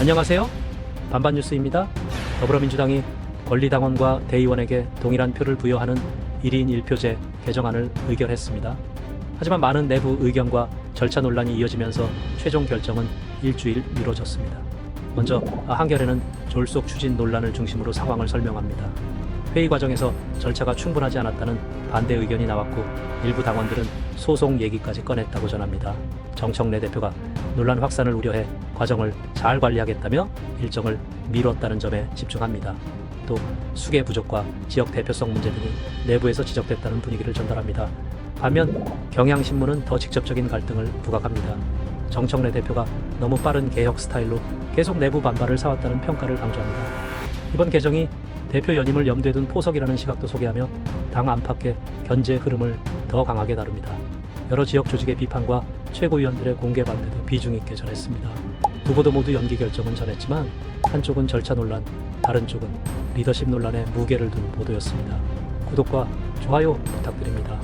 안녕하세요. 반반뉴스입니다. 더불어민주당이 권리당원과 대의원에게 동일한 표를 부여하는 1인 1표제 개정안을 의결했습니다. 하지만 많은 내부 의견과 절차 논란이 이어지면서 최종 결정은 일주일 미뤄졌습니다. 먼저 한겨레는 졸속 추진 논란을 중심으로 상황을 설명합니다. 회의 과정에서 절차가 충분하지 않았다는 반대 의견이 나왔고 일부 당원들은 소송 얘기까지 꺼냈다고 전합니다. 정청래 대표가 논란 확산을 우려해 과정을 잘 관리하겠다며 일정을 미뤘다는 점에 집중합니다. 또 수계 부족과 지역 대표성 문제 등이 내부에서 지적됐다는 분위기를 전달합니다. 반면 경향신문은 더 직접적인 갈등을 부각합니다. 정청래 대표가 너무 빠른 개혁 스타일로 계속 내부 반발을 사왔다는 평가를 강조합니다. 이번 개정이 대표 연임을 염두에 둔 포석이라는 시각도 소개하며 당 안팎의 견제 흐름을 더 강하게 다룹니다. 여러 지역 조직의 비판과 최고위원들의 공개 반대도 비중 있게 전했습니다. 두 후보도 모두 연기 결정은 전했지만 한쪽은 절차 논란, 다른 쪽은 리더십 논란에 무게를 둔 보도였습니다. 구독과 좋아요 부탁드립니다.